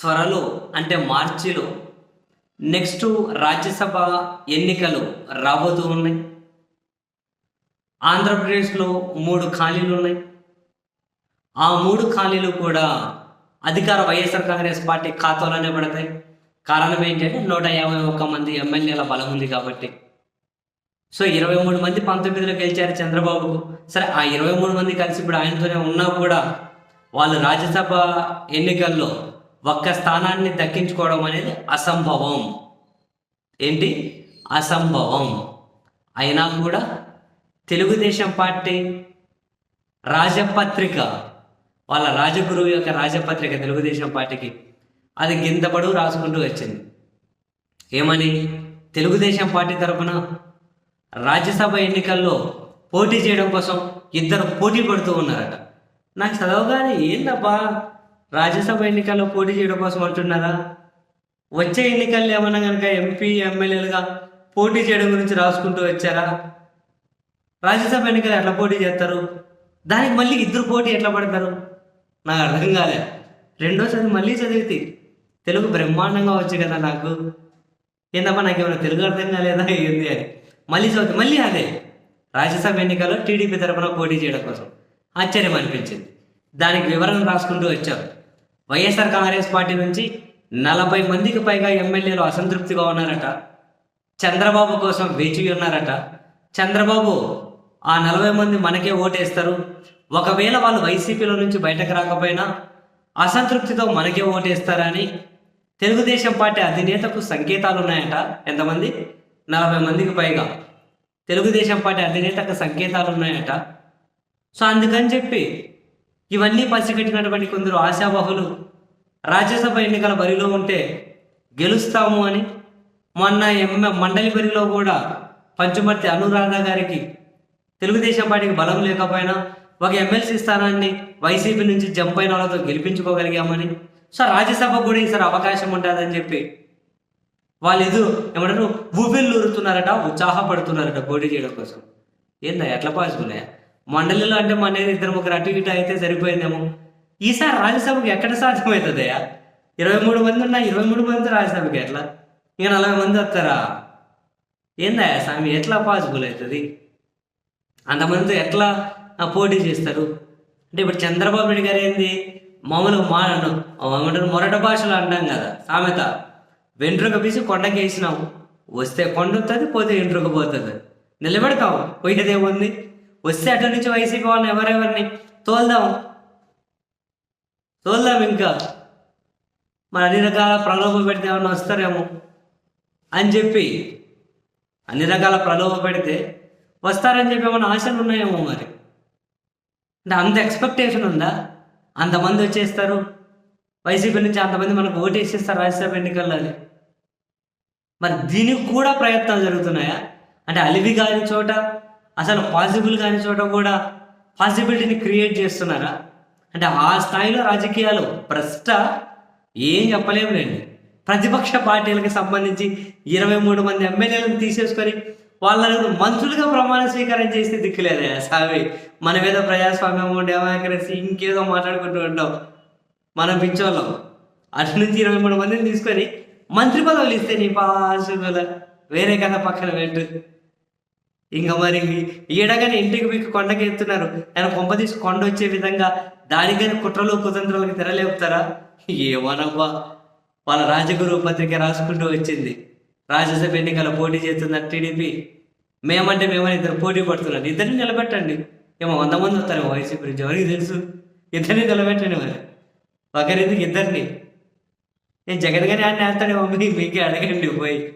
త్వరలో అంటే మార్చిలో నెక్స్ట్ రాజ్యసభ ఎన్నికలు రాబోతూ ఉన్నాయి. ఆంధ్రప్రదేశ్లో మూడు ఖాళీలు ఉన్నాయి. ఆ మూడు ఖాళీలు కూడా అధికార వైఎస్ఆర్ కాంగ్రెస్ పార్టీ ఖాతాలోనే పడతాయి. కారణం ఏంటంటే నూట యాభై ఒక్క మంది ఎమ్మెల్యేల బలం ఉంది కాబట్టి. సో ఇరవై మూడు మంది పంతొమ్మిదిలో గెలిచారు చంద్రబాబుకు. సరే ఆ ఇరవై మూడు మంది కలిసి ఇప్పుడు ఆయనతోనే ఉన్నా కూడా వాళ్ళు రాజ్యసభ ఎన్నికల్లో ఒక్క స్థానాన్ని దక్కించుకోవడం అనేది అసంభవం. ఏంటి? అసంభవం. అయినా కూడా తెలుగుదేశం పార్టీ రాజపత్రిక వాళ్ళ రాజగురువు యొక్క రాజపత్రిక తెలుగుదేశం పార్టీకి అది గింతపడు రాసుకుంటూ వచ్చింది. ఏమని? తెలుగుదేశం పార్టీ తరపున రాజ్యసభ ఎన్నికల్లో పోటీ చేయడం కోసం ఇద్దరు పోటీ పడుతూ ఉన్నారట. నాకు చదవగానే ఏందబ్బా? రాజ్యసభ ఎన్నికల్లో పోటీ చేయడం కోసం అంటున్నారా? వచ్చే ఎన్నికల్లో ఏమన్నా కనుక ఎంపీ ఎమ్మెల్యేలుగా పోటీ చేయడం గురించి రాసుకుంటూ వచ్చారా? రాజ్యసభ ఎన్నికలు ఎట్లా పోటీ చేస్తారు? దానికి మళ్ళీ ఇద్దరు పోటీ ఎట్లా పడతారు? నాకు అర్థం కాలే. రెండోసారి మళ్ళీ చదివితే తెలుగు బ్రహ్మాండంగా వచ్చు కదా నాకు. ఏందమ్మా నాకు ఏమైనా తెలుగు అర్థం కాలేదా ఏంది అని. మళ్ళీ చదివితే మళ్ళీ అదే. రాజ్యసభ ఎన్నికల్లో టీడీపీ తరపున పోటీ చేయడం కోసం ఆశ్చర్యం అనిపించింది. దానికి వివరణ రాసుకుంటూ వచ్చారు వైఎస్ఆర్ కాంగ్రెస్ పార్టీ నుంచి నలభై మందికి పైగా ఎమ్మెల్యేలు అసంతృప్తిగా ఉన్నారట. చంద్రబాబు కోసం వేచి ఉన్నారట. చంద్రబాబు ఆ నలభై మంది మనకే ఓటేస్తారు. ఒకవేళ వాళ్ళు వైసీపీలో నుంచి బయటకు రాకపోయినా అసంతృప్తితో మనకే ఓటేస్తారని తెలుగుదేశం పార్టీ అధినేతకు సంకేతాలు ఉన్నాయట. ఎంతమంది? నలభై మందికి పైగా. తెలుగుదేశం పార్టీ అధినేతకు సంకేతాలు ఉన్నాయట. సో అందుకని చెప్పి ఇవన్నీ పసిగట్టినటువంటి కొందరు ఆశాబహులు. రాజ్యసభ ఎన్నికల బరిలో ఉంటే గెలుస్తాము అని మొన్న ఎంఎం మండలి బరిలో కూడా పంచుమర్తి అనురాధ గారికి తెలుగుదేశం పార్టీకి బలం లేకపోయినా ఒక ఎమ్మెల్సీ స్థానాన్ని వైసీపీ నుంచి జంప్ అయిన వాళ్ళతో గెలిపించుకోగలిగామని. సో రాజ్యసభ కూడా ఈసారి అవకాశం ఉంటుందని చెప్పి వాళ్ళు ఎదు ఏమంటారు ఊపిళ్ళు ఉత్సాహపడుతున్నారట పోటీ చేయడం కోసం. ఏందా ఎట్లా పాసుకున్నాయా మండలిలో అంటే మన ఇద్దరు ముగ్గురు అటు ఇటు అయితే సరిపోయిందేమో. ఈసారి రాజ్యసభకు ఎక్కడ సాధ్యమవుతుందయ్యా? ఇరవై మూడు మంది ఉన్నా ఇరవై మూడు మంది రాజ్యసభకి ఎట్లా? ఇంకా నలభై మంది వస్తారా? ఏందయ్యా స్వామి ఎట్లా పాసిబుల్ అవుతుంది? అంతమంది ఎట్లా పోటీ చేస్తారు? అంటే ఇప్పుడు చంద్రబాబు నాయుడు గారు ఏంది? మామూలుగా మా ఏమంటారు మొరట భాషలో అంటాం కదా సామెత. వెంట్రుక పీసి కొండకేసినావు. వేసినాము వస్తే కొండ వస్తుంది పోతే వెంట్రుక పోతుంది. నిలబెడతావు? పోయేదేముంది? వస్తే అటు నుంచి వైసీపీ వాళ్ళని ఎవరెవరిని తోల్దాం. తోల్దాం ఇంకా. మన అన్ని రకాల ప్రలోభ పెడితే ఏమన్నా వస్తారేమో అని చెప్పి అన్ని రకాల ప్రలోభ పెడితే వస్తారని చెప్పి ఏమైనా ఆశలు ఉన్నాయేమో మరి? అంటే అంత ఎక్స్పెక్టేషన్ ఉందా? అంతమంది వచ్చేస్తారు. వైసీపీ నుంచి అంతమంది మనకు ఓటేసేస్తారు రాజ్యసభ ఎన్నికల్లో అని. మరి దీనికి కూడా ప్రయత్నాలు జరుగుతున్నాయా? అంటే అలివి కాని చోట అసలు పాసిబుల్ కాని చోట కూడా పాసిబిలిటీని క్రియేట్ చేస్తున్నారా? అంటే ఆ స్థాయిలో రాజకీయాలు ప్రస్తుత ఏం చెప్పలేములేండి ప్రతిపక్ష పార్టీలకు సంబంధించి ఇరవై మూడు మంది ఎమ్మెల్యేలను తీసేసుకొని వాళ్ళను మంత్రులుగా ప్రమాణ స్వీకారం చేస్తే దిక్కులేదే సావి. మన మీద ప్రజాస్వామ్యం డెమోక్రసీ ఇంకేదో మాట్లాడుకుంటూ ఉంటాం. మనం పిచ్చోళ్ళం. అటు నుంచి ఇరవై మూడు మందిని తీసుకొని మంత్రి పదవులు ఇస్తే నీ పాసుగుల వేరే కథ పక్కన పెట్టు. ఇంకా మరి ఈడగానే ఇంటికి మీకు కొండకి ఎత్తున్నారు. ఆయన కొంప తీసి కొండ వచ్చే విధంగా దానికని కుట్రలు కుతంత్రాలకు తెరలేపుతారా? ఏమోనబ్బా వాళ్ళ రాజగురు పత్రిక రాసుకుంటూ వచ్చింది. రాజ్యసభ ఎన్నికల పోటీ చేస్తున్నారు టీడీపీ. మేమంటే మేమని ఇద్దరు పోటీ పడుతున్నారు. ఇద్దరిని నిలబెట్టండి. ఏమో వంద మంది వస్తారు వైసీపీ నుంచి. ఎవరికి తెలుసు? ఇద్దరిని నిలబెట్టండి మరి. ఒకరిందుకు ఇద్దరిని. నేను జగన్ గారి ఆయన వేస్తాడేమో మీ- మీకే అడగండి పోయి.